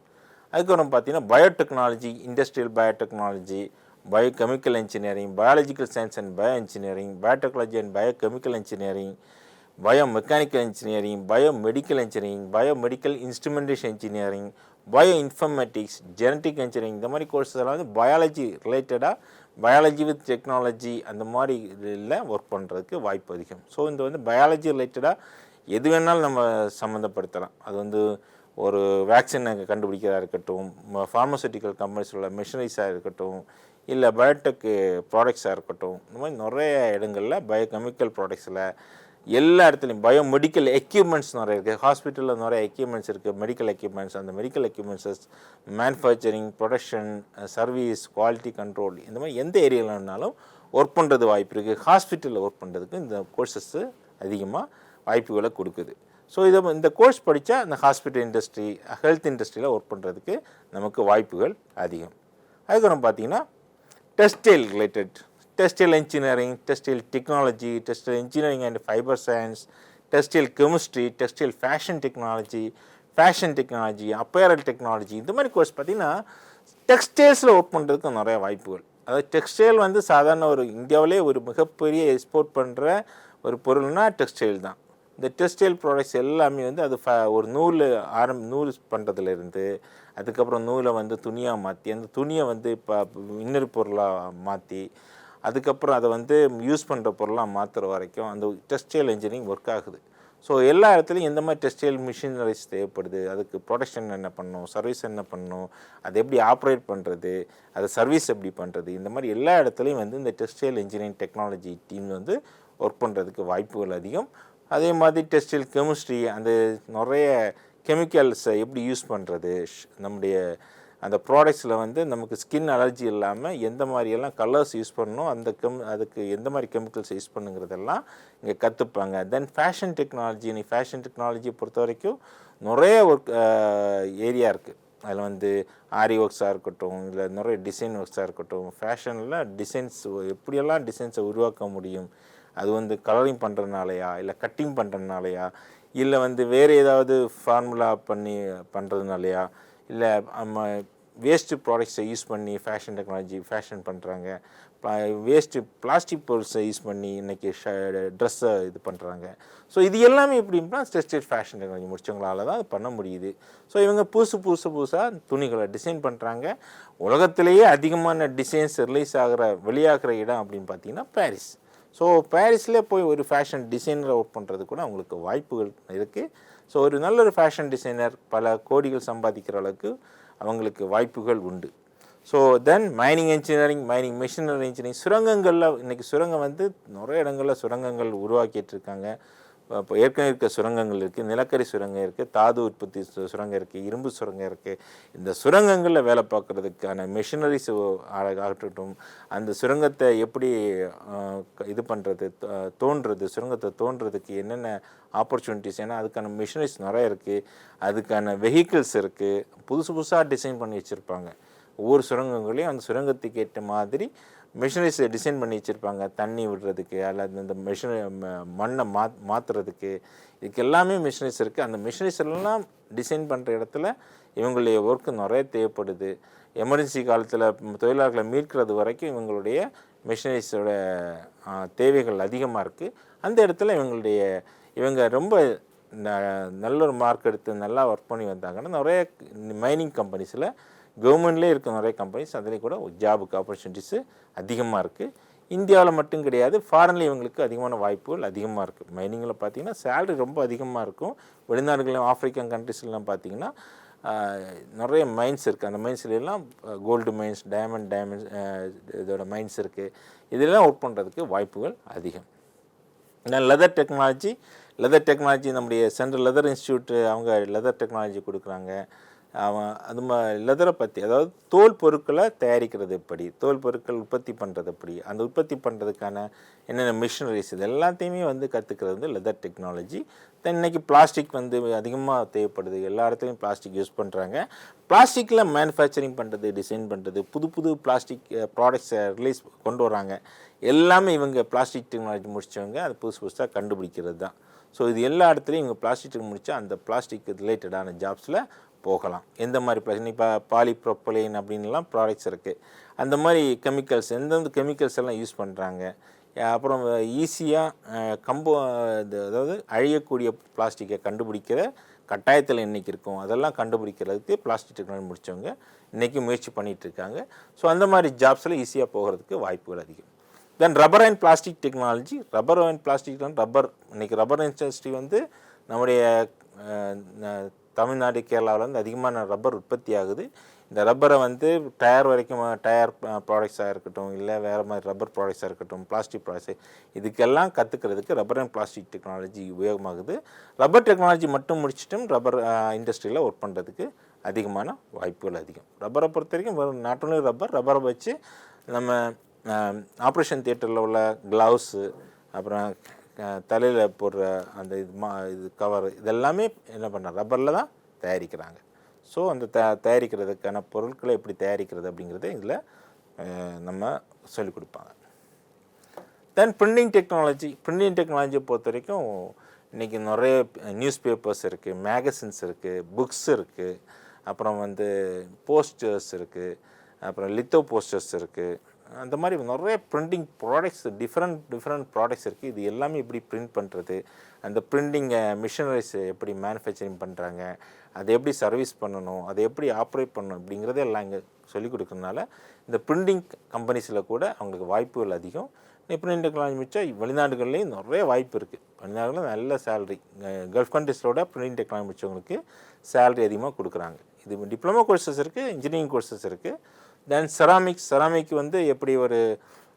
அதுக்கப்புறம் பார்த்தீங்கன்னா biotechnology industrial biotechnology biochemical engineering biological science and bio engineering biotechnology and biochemical engineering bio mechanical engineering bio medical engineering bio medical instrumentation engineering bio informatics genetic engineering இந்த மாதிரி கோர்ஸஸ் எல்லாம் வந்து பயாலஜி ரிலேட்டடாக பயாலஜி வித் டெக்னாலஜி அந்த மாதிரி இதில் work பண்ணுறதுக்கு வாய்ப்பு அதிகம். ஸோ இந்த வந்து பயாலஜி ரிலேட்டடாக எது வேணாலும் நம்ம சம்மந்தப்படுத்தலாம் அது வந்து ஒரு வேக்சினை கண்டுபிடிக்கிறதா இருக்கட்டும் ஃபார்மசூட்டிக்கல் உள்ள மிஷினரிஸாக இருக்கட்டும் இல்லை பயோடெக்கு ப்ராடக்ட்ஸாக இருக்கட்டும் இந்த மாதிரி நிறைய இடங்களில் பயோகெமிக்கல் ப்ராடக்ட்ஸில் எல்லா இடத்துலையும் பயோ மெடிக்கல் எக்யூப்மெண்ட்ஸ் நிறைய இருக்குது ஹாஸ்பிட்டலில் நிறைய எக்யூப்மெண்ட்ஸ் இருக்குது மெடிக்கல் எக்யூப்மெண்ட்ஸ் அந்த medical எக்யூப்மெண்ட்ஸஸ் manufacturing production service quality control இந்த மாதிரி எந்த ஏரியாவில்னாலும் ஒர்க் பண்ணுறது வாய்ப்பு இருக்குது ஹாஸ்பிட்டலில் ஒர்க் பண்ணுறதுக்கு இந்த கோர்சஸ்ஸு அதிகமாக வாய்ப்புகளை கொடுக்குது. ஸோ இதை இந்த கோர்ஸ் படித்தா இந்த ஹாஸ்பிட்டல் இண்டஸ்ட்ரி ஹெல்த் இண்டஸ்ட்ரியில் ஒர்க் பண்ணுறதுக்கு நமக்கு வாய்ப்புகள் அதிகம். அதுக்கப்புறம் பார்த்தீங்கன்னா textile related textile engineering textile technology textile engineering and fibre science textile chemistry textile fashion technology fashion technology apparel technology இந்த மாதிரி கோர்ஸ் பார்த்திங்கன்னா டெக்ஸ்டைல்ஸில் ஒர்க் பண்ணுறதுக்கு நிறைய வாய்ப்புகள். அதாவது டெக்ஸ்டைல் வந்து சாதாரண ஒரு இந்தியாவிலே ஒரு மிகப்பெரிய எக்ஸ்போர்ட் பண்ணுற ஒரு பொருள்னால் டெக்ஸ்டைல் தான். இந்த டெக்ஸ்டைல் ப்ராடக்ட்ஸ் எல்லாமே வந்து அது ஃப ஒரு நூல் ஆரம் நூல் பண்ணுறதுலேருந்து அதுக்கப்புறம் நூலை வந்து துணியாக மாற்றி அந்த துணியை வந்து இப்போ இன்னொரு பொருளாக மாற்றி அதுக்கப்புறம் அதை வந்து யூஸ் பண்ணுற பொருளாக மாற்றுற வரைக்கும் அந்த டெக்ஸ்டைல் இன்ஜினியரிங் ஒர்க் ஆகுது. ஸோ எல்லா இடத்துலையும் எந்த மாதிரி டெக்ஸ்டைல் மிஷினரிஸ் தேவைப்படுது? அதுக்கு ப்ரொடக்ஷன் என்ன பண்ணணும் சர்வீஸ் என்ன பண்ணணும் அதை எப்படி ஆப்ரேட் பண்ணுறது அதை சர்வீஸ் எப்படி பண்ணுறது இந்த மாதிரி எல்லா இடத்துலையும் வந்து இந்த டெக்ஸ்டைல் இன்ஜினியரிங் டெக்னாலஜி டீம் வந்து ஒர்க் பண்ணுறதுக்கு வாய்ப்புகள் அதிகம். அதே மாதிரி டெக்ஸ்டைல் கெமிஸ்ட்ரி அந்த நிறைய கெமிக்கல்ஸை எப்படி யூஸ் பண்ணுறது நம்முடைய அந்த ப்ராடக்ட்ஸில் வந்து நமக்கு ஸ்கின் அலர்ஜி இல்லாமல் எந்த மாதிரியெல்லாம் கலர்ஸ் யூஸ் பண்ணணும் அந்த கெம் அதுக்கு எந்த மாதிரி கெமிக்கல்ஸ் யூஸ் பண்ணுங்கிறதெல்லாம் இங்கே கற்றுப்பாங்க தென் ஃபேஷன் டெக்னாலஜி நீ ஃபேஷன் டெக்னாலஜியை பொறுத்த வரைக்கும் நிறைய ஒர்க் ஏரியா இருக்குது அதில் வந்து ஆரி ஒர்க்ஸாக இருக்கட்டும் இல்லை நிறைய டிசைன் ஒர்க்ஸாக இருக்கட்டும் ஃபேஷனில் டிசைன்ஸ் எப்படியெல்லாம் டிசைன்ஸை உருவாக்க முடியும்? அது வந்து கலரிங் பண்ணுறதுனாலையா இல்லை கட்டிங் பண்ணுறதுனாலையா இல்லை வந்து வேறு ஏதாவது ஃபார்முலா பண்ணி பண்ணுறதுனாலையா இல்லை நம்ம வேஸ்ட்டு ப்ராடக்ட்ஸை யூஸ் பண்ணி ஃபேஷன் டெக்னாலஜி ஃபேஷன் பண்ணுறாங்க வேஸ்ட்டு பிளாஸ்டிக் பொருட்ஸை யூஸ் பண்ணி இன்றைக்கி ஷ ட்ரெஸ்ஸை இது பண்ணுறாங்க ஸோ இது எல்லாமே எப்படின்னா டெஸ்டட் ஃபேஷன் டெக்னாலஜி முடிச்சவங்களால தான் அது பண்ண முடியுது. ஸோ இவங்க புதுசு புதுசு புதுசாக துணிகளை டிசைன் பண்ணுறாங்க உலகத்திலேயே அதிகமான டிசைன்ஸ் ரிலீஸ் ஆகிற வெளியாகிற இடம் அப்படின்னு பார்த்தீங்கன்னா பாரிஸ் ஸோ பாரிஸில் போய் ஒரு ஃபேஷன் டிசைனரை ஒர்க் பண்ணுறது கூட அவங்களுக்கு வாய்ப்புகள் இருக்குது ஸோ ஒரு நல்ல ஒரு ஃபேஷன் டிசைனர் பல கோடிகள் சம்பாதிக்கிற அளவுக்கு அவங்களுக்கு வாய்ப்புகள் உண்டு. So then mining engineering mining machinery engineering சுரங்கங்களில் இன்றைக்கி சுரங்கம் வந்து நிறைய இடங்களில் சுரங்கங்கள் உருவாக்கிட்டு இருக்காங்க. இப்போ ஏற்கனவே இருக்க சுரங்கங்கள் இருக்குது நிலக்கரி சுரங்கம் இருக்குது தாது உற்பத்தி சு- சுரங்கம் இருக்குது இரும்பு சுரங்கம் இருக்குது இந்த சுரங்கங்களில் வேலை பார்க்குறதுக்கான மிஷினரிஸ் ஆகட்டும் அந்த சுரங்கத்தை எப்படி இது பண்ணுறது தோன்றுறது சுரங்கத்தை தோன்றதுக்கு என்னென்ன ஆப்பர்ச்சுனிட்டிஸ் ஏன்னா அதுக்கான மிஷினரிஸ் நிறைய இருக்குது அதுக்கான வெஹிக்கிள்ஸ் இருக்குது புதுசு புதுசாக டிசைன் பண்ணி வச்சுருப்பாங்க. ஒவ்வொரு சுரங்கங்களையும் அந்த சுரங்கத்துக்கு ஏற்ற மாதிரி மிஷினரிஸை டிசைன் பண்ணி வச்சுருப்பாங்க. தண்ணி விடுறதுக்கு அல்லது இந்த மிஷினரி மண்ணை மா மாற்றுறதுக்கு இதுக்கு எல்லாமே மிஷினரிஸ் இருக்குது அந்த மிஷினரிஸ் எல்லாம் டிசைன் பண்ணுற இடத்துல இவங்களுடைய ஒர்க்கு நிறைய தேவைப்படுது. எமர்ஜென்சி காலத்தில் தொழிலாளர்களை மீட்கிறது வரைக்கும் இவங்களுடைய மிஷினரிஸோட தேவைகள் அதிகமாக இருக்குது அந்த இடத்துல இவங்களுடைய இவங்க ரொம்ப ந- நல்ல ஒரு மார்க் எடுத்து நல்லா ஒர்க் பண்ணி வந்தாங்கன்னா நிறைய மைனிங் கம்பெனிஸில் கவர்மெண்ட்லேயே இருக்க நிறைய கம்பெனிஸ் அதிலே கூட ஜாபுக்கு ஆப்பர்ச்சுனிட்டிஸு அதிகமாக இருக்குது இந்தியாவில் மட்டும் கிடையாது ஃபாரின்ல இவங்களுக்கு அதிகமான வாய்ப்புகள் அதிகமாக இருக்குது மைனிங்கில் பார்த்தீங்கன்னா சேலரி ரொம்ப அதிகமாக இருக்கும். வெளிநாடுகளில் ஆப்பிரிக்கன் கண்ட்ரிஸ்லாம் பார்த்தீங்கன்னா நிறைய மைன்ஸ் இருக்குது அந்த மைன்ஸ்லாம் கோல்டு மைன்ஸ் டைமண்ட் டைமண்ட்ஸ் இதோட மைன்ஸ் இருக்குது இதெல்லாம் ஒர்க் பண்ணுறதுக்கு வாய்ப்புகள் அதிகம். லெதர் டெக்னாலஜி லெதர் டெக்னாலஜி நம்முடைய சென்ட்ரல் லெதர் இன்ஸ்டியூட் அவங்க லெதர் டெக்னாலஜி கொடுக்குறாங்க. அவன் அது மா லெதரை பற்றி அதாவது தோல் பொருட்களை தயாரிக்கிறது எப்படி? தோல் பொருட்கள் உற்பத்தி பண்ணுறது எப்படி? அந்த உற்பத்தி பண்ணுறதுக்கான என்னென்ன மிஷினரிஸ் இது எல்லாத்தையுமே வந்து கற்றுக்கிறது வந்து லெதர் டெக்னாலஜி தென் இன்றைக்கி பிளாஸ்டிக் வந்து அதிகமாக தேவைப்படுது. எல்லா இடத்துலையும் பிளாஸ்டிக் யூஸ் பண்ணுறாங்க பிளாஸ்டிக்கில் மேனுஃபேக்சரிங் பண்ணுறது டிசைன் பண்ணுறது புது புது பிளாஸ்டிக் ப்ராடக்ட்ஸை ரிலீஸ் கொண்டு வராங்க. எல்லாமே இவங்க பிளாஸ்டிக் டெக்னாலஜி முடித்தவங்க அது புதுசு புதுசாக கண்டுபிடிக்கிறது தான். ஸோ இது எல்லா இடத்துலையும் இவங்க பிளாஸ்டிக் முடித்தா அந்த பிளாஸ்டிக் ரிலேட்டடான ஜாப்ஸில் போகலாம். எந்த மாதிரி பிரச்சனை இப்போ பாலிப்ரொப்பலைன் அப்படின்லாம் ப்ராடக்ட்ஸ் இருக்குது அந்த மாதிரி கெமிக்கல்ஸ் எந்தெந்த கெமிக்கல்ஸ் எல்லாம் யூஸ் பண்ணுறாங்க அப்புறம் ஈஸியாக கம்போ இது அதாவது அழியக்கூடிய பிளாஸ்டிக்கை கண்டுபிடிக்கிற கட்டாயத்தில் இன்றைக்கி இருக்கும். அதெல்லாம் கண்டுபிடிக்கிறதுக்கு பிளாஸ்டிக் டெக்னாலஜி முடித்தவங்க இன்றைக்கி முயற்சி பண்ணிகிட்ருக்காங்க இருக்காங்க. ஸோ அந்த மாதிரி ஜாப்ஸில் ஈஸியாக போகிறதுக்கு வாய்ப்புகள் அதிகம். Then rubber and plastic technology rubber and plastic rubber இன்றைக்கி ரப்பர் இண்டஸ்ட்ரி வந்து நம்முடைய தமிழ்நாடு கேரளாவில் வந்து அதிகமான ரப்பர் உற்பத்தி ஆகுது. இந்த ரப்பரை வந்து டயர் வரைக்கும் டயர் ப்ராடக்ட்ஸாக இருக்கட்டும் இல்லை வேறு மாதிரி ரப்பர் ப்ராடக்ட்ஸாக இருக்கட்டும் பிளாஸ்டிக் ப்ராடக்ட்ஸ் இதுக்கெல்லாம் கற்றுக்கிறதுக்கு ரப்பர் அண்ட் பிளாஸ்டிக் டெக்னாலஜி உபயோகமாகுது. ரப்பர் டெக்னாலஜி மட்டும் முடிச்சிட்டும் ரப்பர் இண்டஸ்ட்ரியில் ஒர்க் பண்ணுறதுக்கு அதிகமான வாய்ப்புகள் அதிகம். ரப்பரை பொறுத்த வரைக்கும் வெறும் நாட் ஒன்லி ரப்பர் ரப்பரை வச்சு நம்ம ஆப்ரேஷன் தியேட்டரில் உள்ள க்ளவுஸு அப்புறம் தலையில் போடுற அந்த இது மா இது கவர் இதெல்லாமே என்ன பண்ண ரப்பரில் தான் தயாரிக்கிறாங்க. ஸோ அந்த த தயாரிக்கிறதுக்கான பொருட்களை எப்படி தயாரிக்கிறது அப்படிங்கிறத இதில் நம்ம சொல்லிக் கொடுப்பாங்க. தென் பிரிண்டிங் டெக்னாலஜி பிரிண்டிங் டெக்னாலஜியை பொறுத்த வரைக்கும் இன்றைக்கி நிறைய நியூஸ் பேப்பர்ஸ் இருக்குது மேகசின்ஸ் இருக்குது புக்ஸ் இருக்குது அப்புறம் வந்து போஸ்டர்ஸ் இருக்குது அப்புறம் லித்தோ போஸ்டர்ஸ் இருக்குது அந்த மாதிரி நிறைய printing products different different products இருக்குது இது எல்லாமே எப்படி ப்ரிண்ட் பண்ணுறது அந்த ப்ரிண்டிங்கை மிஷினரிஸ் எப்படி மேனுஃபேக்சரிங் பண்ணுறாங்க அதை எப்படி சர்வீஸ் பண்ணணும்? அதை எப்படி ஆப்ரேட் பண்ணணும்? அப்படிங்கிறத எல்லாம் இங்கே சொல்லிக் கொடுக்கறதுனால இந்த பிரிண்டிங் கம்பெனிஸில் கூட அவங்களுக்கு வாய்ப்புகள் அதிகம். பிரிண்டிங் டெக்னாலஜி மிச்சா வெளிநாடுகள்லேயும் நிறைய வாய்ப்பு இருக்குது வெளிநாடுகளில் நல்ல சேலரி கல்ஃப் கண்ட்ரிஸோட பிரிண்டிங் டெக்னாலஜி மிச்சவங்களுக்கு சேலரி அதிகமாக கொடுக்குறாங்க. இது டிப்ளமோ கோர்சஸ் இருக்குது இன்ஜினியரிங் கோர்சஸ் இருக்குது தென் செராமிக்ஸ் செராமிக் வந்து எப்படி ஒரு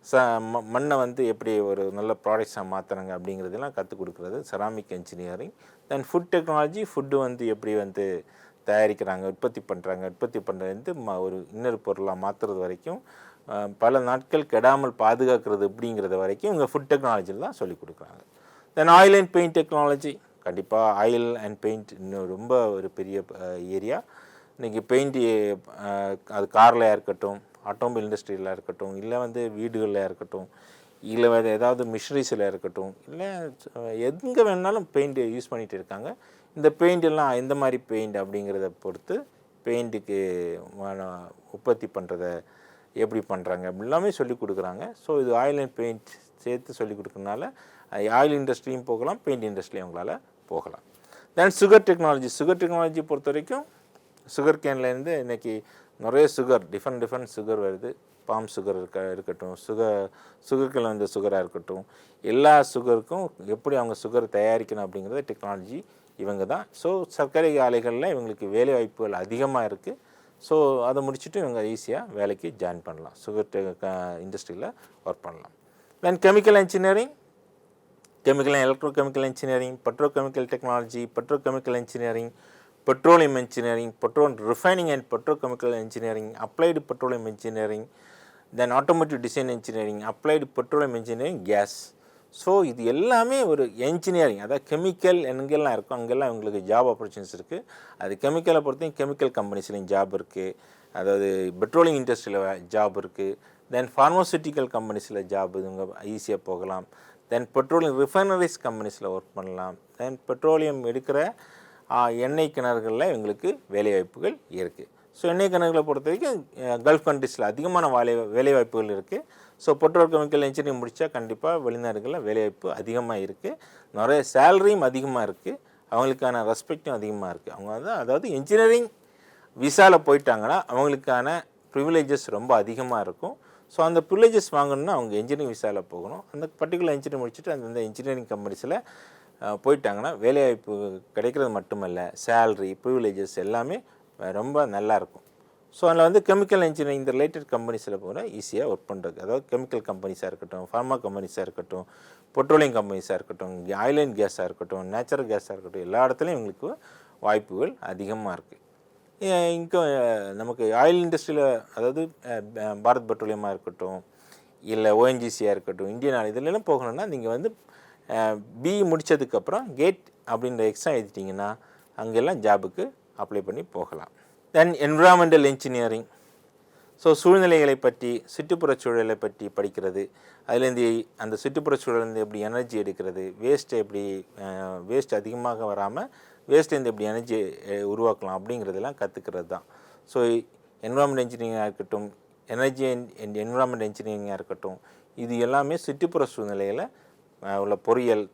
ச ம- மண்ணை வந்து எப்படி ஒரு நல்ல ப்ராடக்ட்ஸாக மாற்றுறாங்க அப்படிங்கிறதெல்லாம் கற்றுக் கொடுக்குறது ceramic engineering then food technology food வந்து எப்படி வந்து தயாரிக்கிறாங்க உற்பத்தி பண்ணுறாங்க உற்பத்தி பண்ணுறது ம ஒரு இன்னொரு பொருளாக மாற்றுறது வரைக்கும் பல நாட்கள் கெடாமல் பாதுகாக்கிறது அப்படிங்கிறத வரைக்கும் இவங்க ஃபுட் டெக்னாலஜியில் தான் சொல்லிக் கொடுக்குறாங்க. Then oil and paint technology கண்டிப்பாக ஆயில் அண்ட் பெயிண்ட் இன்னும் ரொம்ப ஒரு பெரிய ஏரியா இன்றைக்கி பெயிண்ட் அது கார்லையாக இருக்கட்டும் ஆட்டோமொபைல் இண்டஸ்ட்ரியில் இருக்கட்டும் இல்லை வந்து வீடுகளில் இருக்கட்டும் இல்லை வேறு ஏதாவது மிஷினரிஸில் இருக்கட்டும் இல்லை எங்கே வேணாலும் பெயிண்ட் யூஸ் பண்ணிகிட்டு இருக்காங்க. இந்த பெயிண்ட் எல்லாம் எந்த மாதிரி பெயிண்ட் அப்படிங்கிறத பொறுத்து பெயிண்ட்டுக்கு உற்பத்தி பண்ணுறத எப்படி பண்ணுறாங்க அப்படி எல்லாமே சொல்லிக் கொடுக்குறாங்க. ஸோ இது ஆயில் அண்ட் பெயிண்ட் சேர்த்து சொல்லிக் கொடுக்கறனால ஆயில் இண்டஸ்ட்ரியும் போகலாம் பெயிண்ட் இண்டஸ்ட்ரியும் அவங்களால போகலாம். Then sugar technology sugar technology பொறுத்த வரைக்கும் சுகர் கேன்லேருந்து இன்றைக்கி நிறைய சுகர் டிஃப்ரெண்ட் டிஃப்ரெண்ட் சுகர் வருது. பாம் சுகர் இருக்க இருக்கட்டும். சுகர் சுகருக்கில் வந்த சுகராக இருக்கட்டும். எல்லா சுகருக்கும் எப்படி அவங்க சுகர் தயாரிக்கணும் அப்படிங்கிறத டெக்னாலஜி இவங்க தான். ஸோ சர்க்கரை ஆலைகளில் இவங்களுக்கு வேலை வாய்ப்புகள் அதிகமாக இருக்குது ஸோ அதை முடிச்சுட்டு இவங்க ஈஸியாக வேலைக்கு ஜாயின் பண்ணலாம். சுகர் இண்டஸ்ட்ரியில் ஒர்க் பண்ணலாம் then chemical engineering chemical electro chemical engineering petro chemical technology petro chemical engineering petroleum engineering petrol refining and petrochemical engineering applied petroleum engineering then automotive design engineering applied petroleum engineering gas so இது எல்லாமே ஒரு engineering அதாவது chemical எங்கெல்லாம் இருக்கோ அங்கெல்லாம் உங்களுக்கு job opportunities இருக்குது அது கெமிக்கலை பொறுத்தையும் கெமிக்கல் கம்பெனிஸ்லேயும் ஜாப் இருக்குது அதாவது பெட்ரோலியம் இண்டஸ்ட்ரியில் ஜாப் இருக்குது தென் ஃபார்மசூட்டிக்கல் கம்பெனிஸில் ஜாப் இவங்க ஈஸியாக போகலாம். தென் பெட்ரோலியம் ரிஃபைனரிஸ் கம்பெனிஸில் ஒர்க் பண்ணலாம். தென் பெட்ரோலியம் எடுக்கிற எண்ணெய் கிணறுகளில் இவங்களுக்கு வேலைவாய்ப்புகள் இருக்குது ஸோ எண்ணெய் கிணறுகளை பொறுத்த வரைக்கும் கல்ஃப் கண்ட்ரிஸில் அதிகமான வேலை வேலைவாய்ப்புகள் இருக்குது ஸோ பெட்ரோல் கெமிக்கல் இன்ஜினியரிங் முடித்தா கண்டிப்பாக வெளிநாடுகளில் வேலைவாய்ப்பு அதிகமாக இருக்குது நிறைய சேலரியும் அதிகமாக இருக்குது அவங்களுக்கான ரெஸ்பெக்டும் அதிகமாக இருக்குது அவங்க வந்து அதாவது இன்ஜினியரிங் விசாவில் போயிட்டாங்கன்னா அவங்களுக்கான ப்ரிவிலேஜஸ் ரொம்ப அதிகமாக இருக்கும். ஸோ அந்த ப்ரிவிலேஜஸ் வாங்கணும்னா அவங்க இன்ஜினியரிங் விசாவில் போகணும். அந்த பர்டிகுலர் இன்ஜினியரிங் முடிச்சுட்டு அந்த இன்ஜினியரிங் கம்பெனிஸில் போயிட்டாங்கன்னா வேலைவாய்ப்பு கிடைக்கிறது மட்டுமல்ல சேல்ரி ப்ரிவிலேஜஸ் எல்லாமே ரொம்ப நல்லாயிருக்கும் ஸோ அதில் வந்து கெமிக்கல் இன்ஜினியரிங் இந்த ரிலேட்டட் கம்பெனிஸில் போனால் ஈஸியாக ஒர்க் பண்ணுறது அதாவது கெமிக்கல் கம்பெனிஸாக இருக்கட்டும் ஃபார்மா கம்பெனிஸாக இருக்கட்டும் பெட்ரோலியம் கம்பெனிஸாக இருக்கட்டும் ஆயில் அண்ட் கேஸாக இருக்கட்டும் நேச்சுரல் கேஸாக இருக்கட்டும் எல்லா இடத்துலையும் இவங்களுக்கு வாய்ப்புகள் அதிகமாக இருக்குது இங்கே நமக்கு ஆயில் இண்டஸ்ட்ரியில் அதாவது பாரத் பெட்ரோலியமாக இருக்கட்டும் இல்லை ஓஎன்ஜிசியாக இருக்கட்டும் இந்தியன் ஆயில் இதுலலாம் போகணுன்னா நீங்கள் வந்து பிஇ முடித்ததுக்கப்புறம் கேட் அப்படின்ற எக்ஸாம் எழுதிட்டிங்கன்னா அங்கெல்லாம் ஜாபுக்கு அப்ளை பண்ணி போகலாம். தென் என்விரான்மெண்டல் இன்ஜினியரிங் ஸோ சூழ்நிலைகளை பற்றி சுற்றுப்புற சூழலை பற்றி படிக்கிறது. அதுலேருந்து அந்த சுற்றுப்புற சூழலேருந்து எப்படி எனர்ஜி எடுக்கிறது? வேஸ்ட் எப்படி வேஸ்ட் அதிகமாக வராமல் வேஸ்ட்லேருந்து எப்படி எனர்ஜி உருவாக்கலாம் அப்படிங்கிறதெல்லாம் கற்றுக்கிறது தான் ஸோ என்விரான்மெண்ட் இன்ஜினியரிங்காக இருக்கட்டும் எனர்ஜி அண்ட் என்விரான்மெண்ட் இன்ஜினியரிங்காக இருக்கட்டும் இது எல்லாமே சுற்றுப்புற சூழ்நிலையில் உள்ள பொறியியல்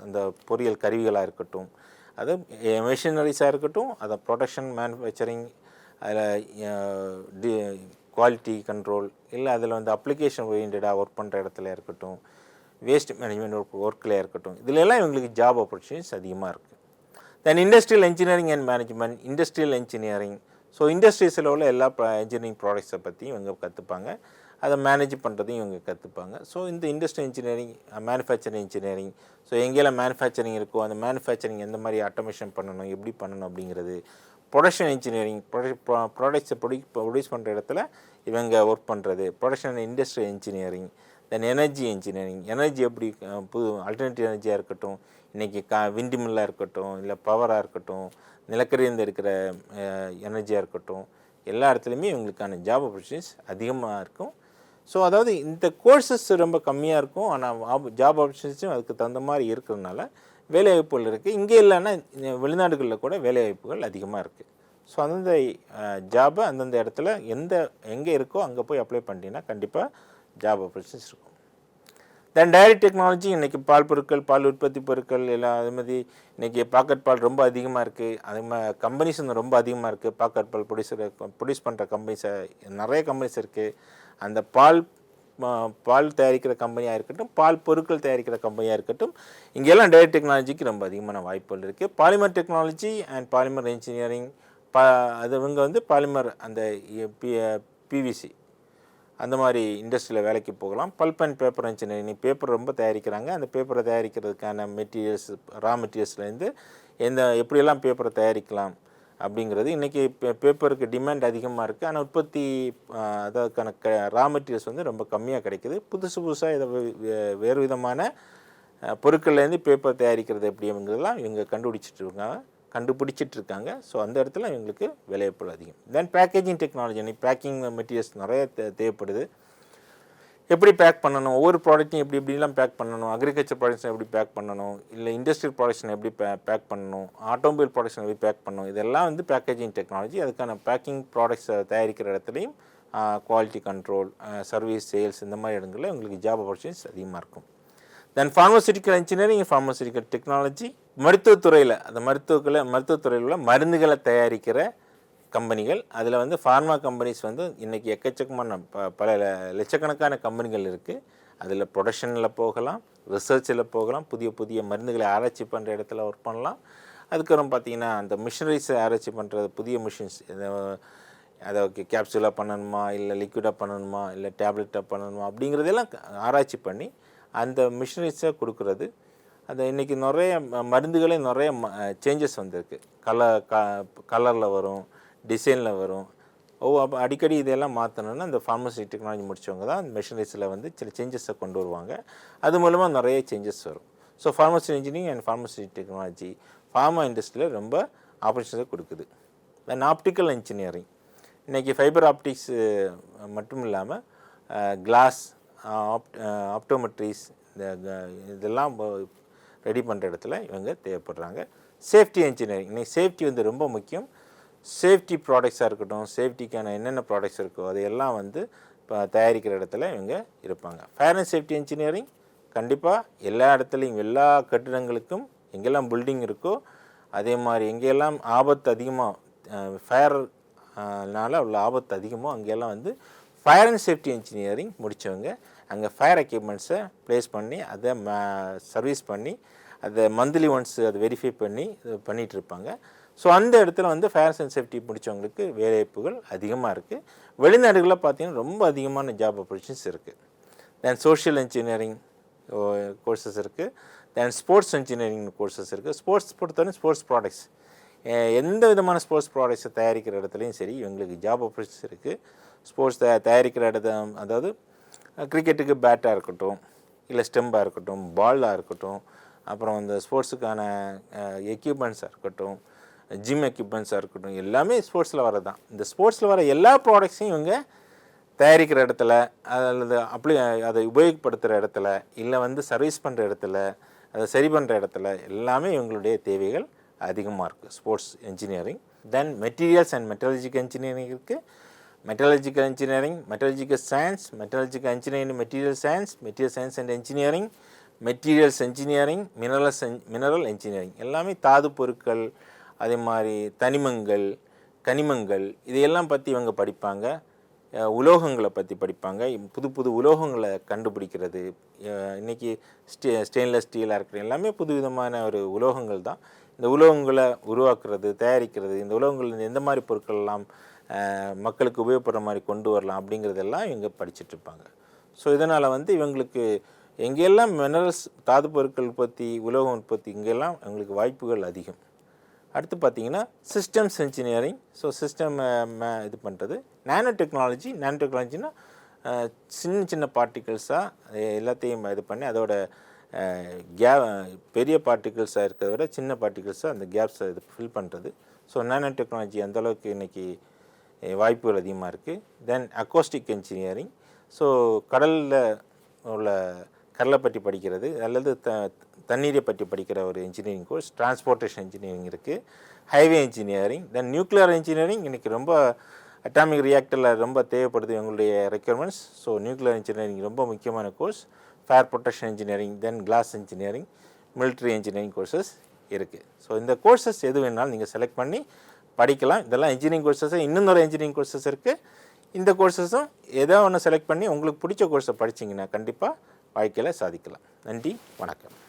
அந்த பொறியியல் கருவிகளாக இருக்கட்டும் அது மிஷினரிஸாக இருக்கட்டும் அதை ப்ரொடக்ஷன் மேனுஃபேக்சரிங் அதில் குவாலிட்டி கண்ட்ரோல் இல்லை அதில் வந்து அப்ளிகேஷன் ஓரியன்டாக ஒர்க் பண்ணுற இடத்துல இருக்கட்டும் வேஸ்ட் மேனேஜ்மெண்ட் ஒர்க் ஒர்க்கில் இருக்கட்டும் இதிலெல்லாம் இவங்களுக்கு ஜாப் ஆப்பர்ச்சுனிட்டிஸ் அதிகமாக இருக்குது then industrial engineering and management industrial engineering so இண்டஸ்ட்ரீஸில் உள்ள எல்லா இன்ஜினியரிங் ப்ராடக்ட்ஸை பற்றியும் இவங்க கற்றுப்பாங்க அதை மேனேஜ் பண்ணுறதையும் இவங்க கற்றுப்பாங்க ஸோ இந்த industrial engineering manufacturing engineering so எங்கேயெல்லாம் manufacturing இருக்கோ அந்த மேனுஃபேக்சரிங் எந்த மாதிரி ஆட்டோமேஷன் பண்ணணும் எப்படி பண்ணணும் அப்படிங்கிறது ப்ரொடக்ஷன் இன்ஜினியரிங் ப்ராடக்ட்ஸை ப்ரொடியூ ப்ரொடியூஸ் பண்ணுற இடத்துல இவங்க ஒர்க் பண்ணுறது production industrial engineering then energy engineering energy எப்படி புது அல்டர்னேட்டிவ் எனர்ஜியாக இருக்கட்டும் இன்றைக்கி கா விண்டு மில்லாக இருக்கட்டும் இல்லை பவராக இருக்கட்டும் நிலக்கரியிருந்து இருக்கிற எனர்ஜியாக இருக்கட்டும் எல்லா இடத்துலையுமே இவங்களுக்கான ஜாப் ஆப்பர்ச்சுனிட்டிஸ் அதிகமாக இருக்கும். ஸோ அதாவது இந்த கோர்சஸ் ரொம்ப கம்மியாக இருக்கும். ஆனால் ஜாப் ஆப்பர்ச்சுனிட்டிஸும் அதுக்கு தகுந்த மாதிரி இருக்கிறதுனால வேலைவாய்ப்புகள் இருக்குது இங்கே இல்லைன்னா வெளிநாடுகளில் கூட வேலைவாய்ப்புகள் அதிகமாக இருக்குது ஸோ அந்தந்த ஜாபை அந்தந்த இடத்துல எந்த எங்கே இருக்கோ அங்கே போய் அப்ளை பண்ணிட்டீங்கன்னா கண்டிப்பாக ஜாப் ஆப்பர்ச்சுனிட்டிஸ் இருக்கும். தென் டைரி டெக்னாலஜி இன்றைக்கி பால் பொருட்கள் பால் உற்பத்தி பொருட்கள் எல்லாம் அது மாதிரி இன்றைக்கி பாக்கெட் பால் ரொம்ப அதிகமாக இருக்குது அது மாதிரி கம்பெனிஸ் ரொம்ப அதிகமாக இருக்குது பாக்கெட் பால் ப்ரொடியூசர் ப்ரொடியூஸ் பண்ணுற கம்பெனிஸை நிறைய கம்பெனிஸ் இருக்குது அந்த பால் பால் தயாரிக்கிற கம்பெனியாக இருக்கட்டும் பால் பொருட்கள் தயாரிக்கிற கம்பெனியாக இருக்கட்டும் இங்கெல்லாம் டேட் டெக்னாலஜிக்கு ரொம்ப அதிகமான வாய்ப்புகள் இருக்குது polymer technology and polymer engineering பா அது இவங்க வந்து பாலிமர் அந்த பி பிவிசி அந்த மாதிரி இண்டஸ்ட்ரியில் வேலைக்கு போகலாம். Pulp and paper engineering paper ரொம்ப தயாரிக்கிறாங்க. அந்த பேப்பரை தயாரிக்கிறதுக்கான மெட்டீரியல்ஸ் ரா மெட்டீரியல்ஸ்லேருந்து எந்த எப்படியெல்லாம் பேப்பரை தயாரிக்கலாம் அப்படிங்கிறது. இன்றைக்கி பேப்பருக்கு டிமாண்ட் அதிகமாக இருக்குது ஆனால் உற்பத்தி அதற்கான க ரா மெட்டீரியல்ஸ் வந்து ரொம்ப கம்மியாக கிடைக்கிது. புதுசு புதுசாக இதை வேறு விதமான பொருட்கள்லேருந்து பேப்பர் தயாரிக்கிறது எப்படிங்கிறதெல்லாம் இவங்க கண்டுபிடிச்சிட்டு இருக்காங்க. கண்டுபிடிச்சிட்டு இருக்காங்க. ஸோ அந்த இடத்துல இவங்களுக்கு விளையப்பொருள் அதிகம். தென் பேக்கேஜிங் டெக்னாலஜி இன்னைக்கு பேக்கிங் மெட்டீரியல்ஸ் நிறைய தேவைப்படுது. எப்படி பேக் பண்ணணும்? ஒவ்வொரு ப்ராடக்ட்டையும் எப்படி எப்படிலாம் பேக் பண்ணணும்? அக்ரிகல்ச்சர் ப்ராடக்ட்ஸ் எப்படி பேக் பண்ணணும்? இல்லை இண்டஸ்ட்ரியல் ப்ராடக்ட்ஸை எப்படி பேக் பண்ணணும்? ஆட்டோமொபைல் ப்ராடக்ட்ஸ் எப்படி பேக் பண்ணணும்? இதெல்லாம் வந்து பேக்கேஜிங் டெக்னாலஜி அதுக்கான பேக்கிங் ப்ராடக்ட்ஸை தயாரிக்கிற இடத்துலையும் குவாலிட்டி கண்ட்ரோல் சர்வீஸ் சேல்ஸ் இந்த மாதிரி இடங்களில் உங்களுக்கு ஜாப் ஆப்பர்ச்சுனிட்டிஸ் அதிகமாக இருக்கும். Then pharmaceutical engineering pharmaceutical technology மருத்துவத்துறையில் அந்த மருத்துவத்தில் மருத்துவத்துறையில் உள்ள மருந்துகளை தயாரிக்கிற கம்பெனிகள் அதில் வந்து ஃபார்மா கம்பெனிஸ் வந்து இன்றைக்கி எக்கச்சக்கமான ப பல லட்சக்கணக்கான கம்பெனிகள் இருக்குது அதில் ப்ரொடக்ஷனில் போகலாம் ரிசர்ச்சில் போகலாம் புதிய புதிய மருந்துகளை ஆராய்ச்சி பண்ணுற இடத்துல ஒர்க் பண்ணலாம். அதுக்கப்புறம் பார்த்தீங்கன்னா அந்த மிஷினரிஸை ஆராய்ச்சி பண்ணுறது புதிய மிஷின்ஸ் அதை ஓகே கேப்சூலாக பண்ணணுமா இல்லை லிக்விடாக பண்ணணுமா இல்லை டேப்லெட்டாக பண்ணணுமா அப்படிங்கிறதெல்லாம் ஆராய்ச்சி பண்ணி அந்த மிஷினரிஸை கொடுக்குறது. அந்த இன்றைக்கி நிறைய ம- மருந்துகளே நிறைய சேஞ்சஸ் வந்திருக்கு. கலர் க கலரில் வரும். டிசைனில் வரும். ஓ அப்போ அடிக்கடி இதெல்லாம் மாற்றணும்னா இந்த ஃபார்மசி டெக்னாலஜி முடிச்சவங்க தான் அந்த மிஷினரிஸில் வந்து சில சேஞ்சஸை கொண்டு வருவாங்க. அது மூலமாக நிறைய சேஞ்சஸ் வரும். So pharmacy engineering and pharmacy technology pharma இண்டஸ்ட்ரியில் ரொம்ப ஆப்பர்ச்சுனிட்டி கொடுக்குது. தென் ஆப்டிக்கல் இன்ஜினியரிங் இன்றைக்கி ஃபைபர் ஆப்டிக்ஸ் மட்டும் இல்லாமல் கிளாஸ் ஆப்டோமெட்ரிஸ் இந்த க- இதெல்லாம் ரெடி பண்ணுற இடத்துல இவங்க தேவைப்படுறாங்க. சேஃப்டி இன்ஜினியரிங் இன்றைக்கி சேஃப்டி வந்து ரொம்ப முக்கியம். சேஃப்டி ப்ராடக்ட்ஸாக இருக்கட்டும் சேஃப்டிக்கான என்னென்ன ப்ராடக்ட்ஸ் இருக்கோ அதையெல்லாம் வந்து இப்போ தயாரிக்கிற இடத்துல இவங்க இருப்பாங்க. ஃபயர் அண்ட் சேஃப்டி இன்ஜினியரிங் கண்டிப்பாக எல்லா இடத்துலையும் எல்லா கட்டிடங்களுக்கும் எங்கெல்லாம் பில்டிங் இருக்கோ அதே மாதிரி எங்கெல்லாம் ஆபத்து அதிகமாக ஃபயர்னால உள்ள ஆபத்து அதிகமோ அங்கெல்லாம் வந்து ஃபயர் அண்ட் சேஃப்டி இன்ஜினியரிங் முடித்தவங்க அங்கே ஃபயர் எக்யூப்மெண்ட்ஸை ப்ளேஸ் பண்ணி அதை சர்வீஸ் பண்ணி அதை மந்த்லி ஒன்ஸ் அதை வெரிஃபை பண்ணி பண்ணிகிட்ருப்பாங்க இருப்பாங்க. ஸோ அந்த இடத்துல வந்து ஃபயர் அண்ட் சேஃப்டி முடித்தவங்களுக்கு வேலைவாய்ப்புகள் அதிகமாக இருக்குது வெளிநாடுகளில் பார்த்தீங்கன்னா ரொம்ப அதிகமான ஜாப் ஆப்பர்ச்சுனிட்டிஸ் இருக்குது தென் சோஷியல் இன்ஜினியரிங் கோர்சஸ் இருக்குது தென் ஸ்போர்ட்ஸ் இன்ஜினியரிங் கோர்சஸ் இருக்குது ஸ்போர்ட்ஸ் பொறுத்தவரை ஸ்போர்ட்ஸ் ப்ராடக்ட்ஸ் எந்த விதமான ஸ்போர்ட்ஸ் ப்ராடக்ட்ஸை தயாரிக்கிற இடத்துலையும் சரி இவங்களுக்கு ஜாப் ஆப்பர்ச்சுனிட்டிஸ் இருக்குது ஸ்போர்ட்ஸ் தயா தயாரிக்கிற இடத்த அதாவது கிரிக்கெட்டுக்கு பேட்டாக இருக்கட்டும் இல்லை ஸ்டெம்பாக இருக்கட்டும் பாலாக இருக்கட்டும் அப்புறம் இந்த ஸ்போர்ட்ஸுக்கான எக்யூப்மெண்ட்ஸாக இருக்கட்டும் ஜிம் எக்யூப்மெண்ட்ஸாக இருக்கட்டும் எல்லாமே ஸ்போர்ட்ஸில் வரது தான் இந்த ஸ்போர்ட்ஸில் வர எல்லா ப்ராடக்ட்ஸையும் இவங்க தயாரிக்கிற இடத்துல அல்லது அப்படி அதை உபயோகப்படுத்துகிற இடத்துல இல்லை வந்து சர்வீஸ் பண்ணுற இடத்துல அதை சரி பண்ணுற இடத்துல எல்லாமே இவங்களுடைய தேவைகள் அதிகமாக இருக்குது sports engineering then materials and metallurgical engineering இருக்குது metallurgical engineering metallurgical science metallurgical engineering material science material science and engineering materials engineering minerals mineral engineering எல்லாமே தாது பொருட்கள் அதே மாதிரி தனிமங்கள் கனிமங்கள் இதையெல்லாம் பற்றி இவங்க படிப்பாங்க. உலோகங்களை பற்றி படிப்பாங்க. புது புது உலோகங்களை கண்டுபிடிக்கிறது. இன்றைக்கி இன்னைக்கு ஸ்டே ஸ்டெயின்லெஸ் ஸ்டீலாக இருக்கிற எல்லாமே புது விதமான ஒரு உலோகங்கள் தான். இந்த உலோகங்களை உருவாக்குறது தயாரிக்கிறது இந்த உலோகங்கள் எந்த மாதிரி பொருட்கள்லாம் மக்களுக்கு உபயோகப்படுற மாதிரி கொண்டு வரலாம் அப்படிங்கிறதெல்லாம் இவங்க படிச்சுட்ருப்பாங்க ஸோ இதனால் வந்து இவங்களுக்கு எங்கெல்லாம் மினரல்ஸ் தாது பொருட்கள் உற்பத்தி உலோகம் உற்பத்தி இங்கெல்லாம் இவங்களுக்கு வாய்ப்புகள் அதிகம். அடுத்து பார்த்தீங்கன்னா சிஸ்டம்ஸ் இன்ஜினியரிங் ஸோ சிஸ்டம் இது பண்ணுறது நேனோ டெக்னாலஜி நேனோ டெக்னாலஜினா சின்ன சின்ன பார்ட்டிகிள்ஸாக எல்லாத்தையும் இது பண்ணி அதோட uh, கே பெரிய பார்ட்டிகிள்ஸாக இருக்கிறத விட சின்ன பார்ட்டிகிள்ஸாக அந்த கேப்ஸை இது ஃபில் பண்ணுறது ஸோ நேனோ டெக்னாலஜி அந்தளவுக்கு இன்றைக்கி uh, வாய்ப்புகள் அதிகமாக இருக்குது தென் அக்கோஸ்டிக் இன்ஜினியரிங் ஸோ கடலில் உள்ள கடலை பற்றி படிக்கிறது அல்லது த தண்ணீரை பற்றி படிக்கிற ஒரு இன்ஜினியரிங் கோர்ஸ் டிரான்ஸ்போர்ட்டேஷன் இன்ஜினியரிங் இருக்குது highway engineering then nuclear engineering இன்றைக்கி ரொம்ப அட்டாமிக் ரியாக்டரில் ரொம்ப தேவைப்படுது எங்களுடைய ரெக்யர்மெண்ட்ஸ் ஸோ நியூக்ளியர் இன்ஜினியரிங் ரொம்ப முக்கியமான course fire protection engineering then glass engineering military engineering courses இருக்குது ஸோ இந்த கோர்சஸ் எது வேணாலும் நீங்கள் செலக்ட் பண்ணி படிக்கலாம். இதெல்லாம் இன்ஜினியரிங் கோர்சஸ் இன்னும் நிறைய இன்ஜினியரிங் கோர்சஸ் இருக்குது இந்த கோர்சஸும் ஏதோ ஒன்று செலக்ட் பண்ணி உங்களுக்கு பிடிச்ச கோர்ஸை படிச்சீங்கன்னா கண்டிப்பாக வாழ்க்கையில் சாதிக்கலாம். நன்றி வணக்கம்.